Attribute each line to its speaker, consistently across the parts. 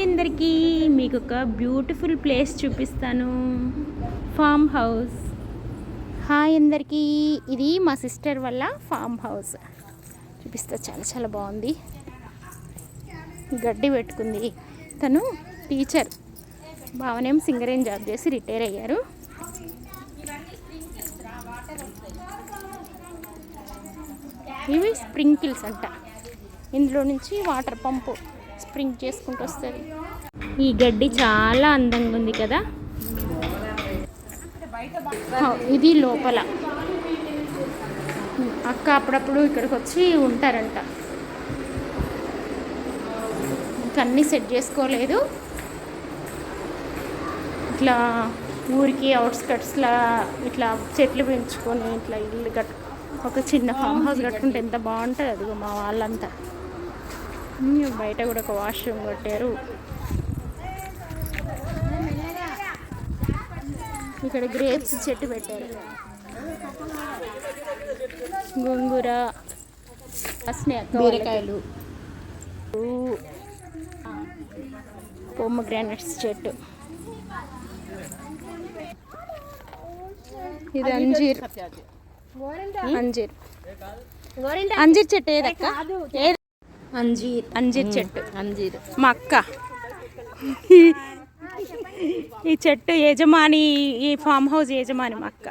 Speaker 1: Hi అందరికీ మీకు ఒక బ్యూటిఫుల్ ప్లేస్ చూపిస్తాను. Farm house. హాయ్ అందరికీ ఇది మా సిస్టర్ వల్ల ఫామ్ హౌస్. చూపిస్తా చాలా చాలా బాగుంది. గడ్డి పెట్టుకుంది. తను టీచర్. భావనేం సింగరేం జాబ్ చేసి రిటైర్ అయ్యారు. ఇవి స్ప్రింకిల్స్ అంట. ఇందులో నుంచి వాటర్ పంపు. స్ప్రింగ్ చేసుకుంటూ వస్తుంది. ఈ గడ్డి చాలా అందంగా ఉంది కదా? ఇది లోపల. అక్క అప్పుడప్పుడు ఇక్కడికి వచ్చి ఉంటారంట. ఇంకా అన్నీ సెట్ చేసుకోలేదు. ఇట్లా ఊరికి అవుట్స్కట్స్లా ఇట్లా చెట్లు పెంచుకొని ఇట్లా ఇల్లు కట్టు ఒక చిన్న ఫామ్ హౌస్ కట్టుకుంటే ఎంత బాగుంటుంది అదిగో మా వాళ్ళంతా. బయట కూడా ఒక వాష్రూమ్ కట్టారు. ఇక్కడ గ్రేప్స్ చెట్టు పెట్టారు. గోంగూర బీరకాయలు. గ్రానైట్స్ చెట్టు. ఇది అంజీర్ అంజీర్. అంజీర్. చెట్టు ఏదక్క ఏది? అంజీర్ అంజీర్ చెట్టు.
Speaker 2: అంజీర్.
Speaker 1: మా అక్క. ఈ- చెట్టు యజమాని ఈ ఫామ్ హౌస్ యజమాని మా అక్క.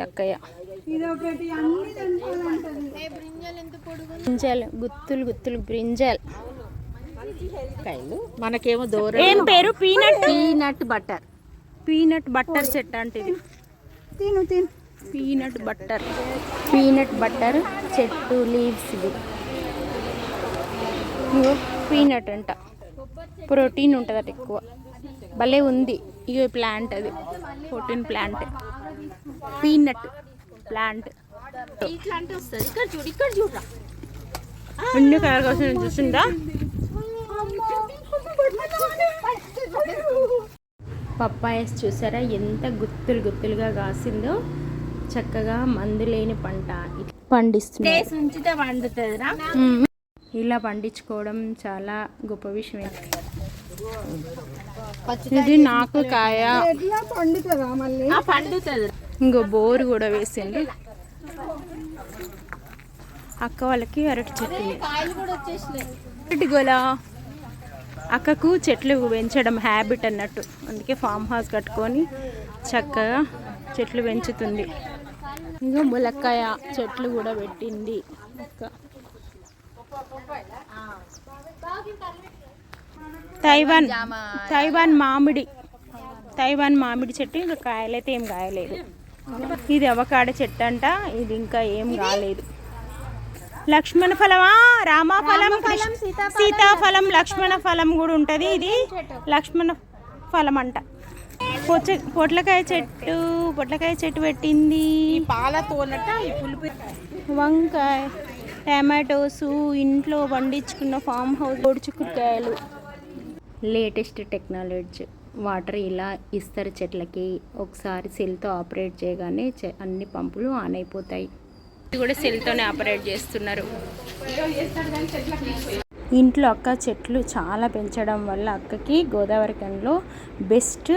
Speaker 1: అక్కయ్య. బ్రింజల్ గుత్తులు గుత్తులు బ్రింజల్.
Speaker 2: మనకేమో దూరం
Speaker 1: ఏం పేరు? Peanut?
Speaker 2: Peanut butter
Speaker 1: peanut butter చెట్టు అంటే ఇది. తిను తిను. Peanut butter. పీనట్ బట్టర్ చెట్టు లీవ్స్ ఇది పీనట్ అంట. ప్రోటీన్ ఉంటుందట ఎక్కువ. భలే ఉంది. ఇగో ప్లాంట్ అది. Protein plant. Peanut plant. అన్ని కలర్ కోసం చూసిందా పప్పాయస్ చూసారా? ఎంత గుత్తులు గుత్తులుగా కాసిందో. చక్కగా మందు లేని పంట
Speaker 2: ఉంచితే
Speaker 1: మ్మ్. ఇలా పండించుకోవడం చాలా గొప్ప విషయం. ఇది నాకు కాయ.
Speaker 2: పండుతుంది
Speaker 1: ఇంకో బోరు కూడా వేసిండు అక్క వాళ్ళకి అరటి చెట్టు. గోల అక్కకు చెట్లు పెంచడం హ్యాబిట్ అన్నట్టు. అందుకే ఫామ్ హౌస్ కట్టుకొని చక్కగా చెట్లు పెంచుతుంది. ఇంకా ములక్కాయ చెట్లు కూడా పెట్టింది. తైవాన్ తైవాన్ మామిడి తైవాన్ మామిడి చెట్టు ఇంకా కాయలైతే ఏం కాయలేదు. ఇది అవకాడ చెట్టు అంట ఇది ఇంకా ఏం కాలేదు. లక్ష్మణ ఫలమా? రామఫలం కృష్ణ సీతాఫలం. లక్ష్మణ ఫలం కూడా ఉంటుంది ఇది. లక్ష్మణ ఫలం అంట పొచ్చ పొట్లకాయ చెట్టు పొట్లకాయ చెట్టు పెట్టింది.
Speaker 2: పాల తోలట ఈ పులుపు.
Speaker 1: వంకాయ టమాటోసు ఇంట్లో పండించుకున్న ఫామ్ హౌస్ గొడుచుకుకాయలు లేటెస్ట్ టెక్నాలజీ. వాటర్ ఇలా ఇస్తారు చెట్లకి. ఒకసారి సెల్తో ఆపరేట్ చేయగానే చె- అన్ని పంపులు ఆన్ అయిపోతాయి. ఇది కూడా సెల్తోనే ఆపరేట్ చేస్తున్నారు. ఇంట్లో అక్క చెట్లు చాలా పెంచడం వల్ల అక్కకి గోదావరి కన్లో బెస్ట్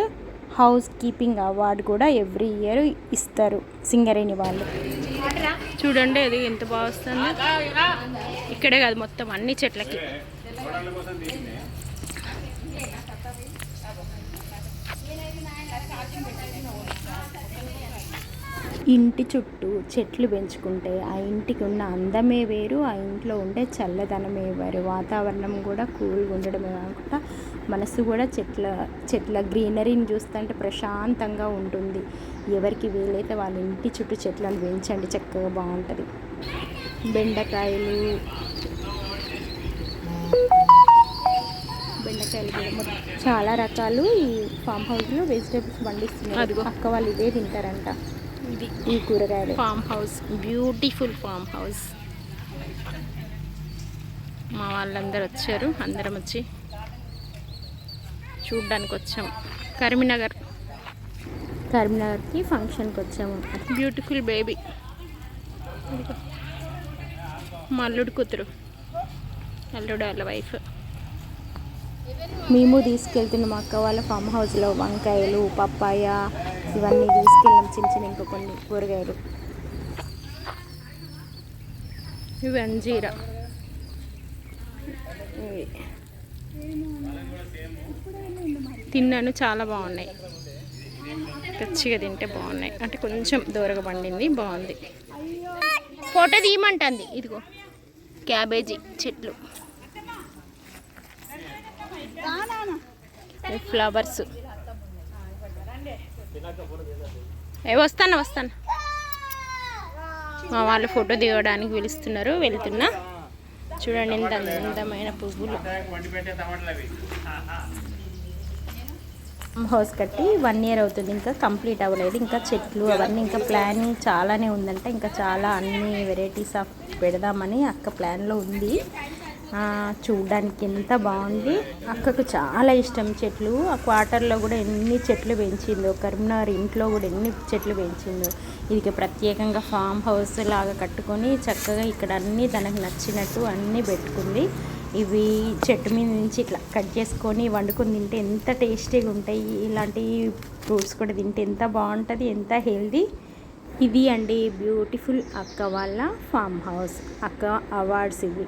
Speaker 1: హౌస్ కీపింగ్ అవార్డు కూడా ఎవ్రీ ఇయర్ ఇస్తారు సింగరేణి వాళ్ళు. చూడండి అది ఎంత బాగా వస్తుంది. ఇక్కడే కాదు మొత్తం అన్ని చెట్లకి. ఇంటి చుట్టూ చెట్లు పెంచుకుంటే ఆ ఇంటికి ఉన్న అందమే వేరు ఆ ఇంట్లో ఉండే చల్లదనమే వేరు. వాతావరణం కూడా కూల్గా ఉండడమే కాకుండా మనసు కూడా చెట్ల చెట్ల గ్రీనరీని చూస్తుంటే ప్రశాంతంగా ఉంటుంది. ఎవరికి వీలైతే వాళ్ళ ఇంటి చుట్టూ చెట్లను పెంచండి చక్కగా బాగుంటుంది. బెండకాయలు బెండకాయలు కూడా చాలా రకాలు ఈ ఫామ్ హౌస్లో వెజిటేబుల్స్ పండిస్తున్నారు. అక్క వాళ్ళు ఇదే తింటారంట. ఇది ఈ కూరగాయలు. Farm house. Beautiful farm house. మా వాళ్ళందరూ వచ్చారు. అందరం వచ్చి చూడ్డానికి వచ్చాము కరీంనగర్. కరీంనగర్కి ఫంక్షన్కి వచ్చాము. Beautiful baby. మల్లుడు కూతురు. అల్లుడు వాళ్ళ వైఫ్. మేము తీసుకెళ్తున్నాం అక్క వాళ్ళ ఫామ్ హౌస్లో వంకాయలు పప్పాయ ఇవన్నీ తీసుకెళ్ళాం చిన్న చిన్న ఇంకా కొన్ని కూరగాయలు. ఇవి అంజీరా. ఇవి. తిన్నాను చాలా బాగున్నాయి. పచ్చిగా తింటే బాగున్నాయి. అంటే కొంచెం దూరగా పండింది బాగుంది. ఫోటో తీయమంటుంది ఇదిగో. క్యాబేజీ చెట్లు. ఫ్లవర్స్. వస్తాను వస్తాను మా వాళ్ళు ఫోటో దిగడానికి పిలుస్తున్నారు వెళ్తున్నా. చూడండి ఎంత అందమైన పువ్వులు. హౌస్ కట్టి వన్ ఇయర్ అవుతుంది ఇంకా కంప్లీట్ అవ్వలేదు. ఇంకా చెట్లు అవన్నీ ఇంకా ప్లానింగ్ చాలానే ఉందంట. ఇంకా చాలా అన్ని వెరైటీస్ ఆఫ్ పెడదామని అక్క ప్లాన్లో ఉంది. చూడ్డానికి ఎంత బాగుంది. అక్కకు చాలా ఇష్టం చెట్లు. ఆ క్వార్టర్లో కూడా ఎన్ని చెట్లు పెంచిందో కరీంనగర్ ఇంట్లో కూడా ఎన్ని చెట్లు పెంచిందో. ఇది ప్రత్యేకంగా ఫామ్ హౌస్ లాగా కట్టుకొని చక్కగా ఇక్కడ అన్నీ తనకు నచ్చినట్టు అన్నీ పెట్టుకుంది. ఇవి చెట్టు మీద నుంచి ఇట్లా కట్ చేసుకొని వండుకొని తింటే ఎంత టేస్టీగా ఉంటాయి. ఇలాంటి ఫ్రూట్స్ కూడా తింటే ఎంత బాగుంటుంది ఎంత హెల్దీ ఇది అండి బ్యూటిఫుల్ అక్క వాళ్ళ ఫామ్ హౌస్. అక్క అవార్డ్స్ ఇవి.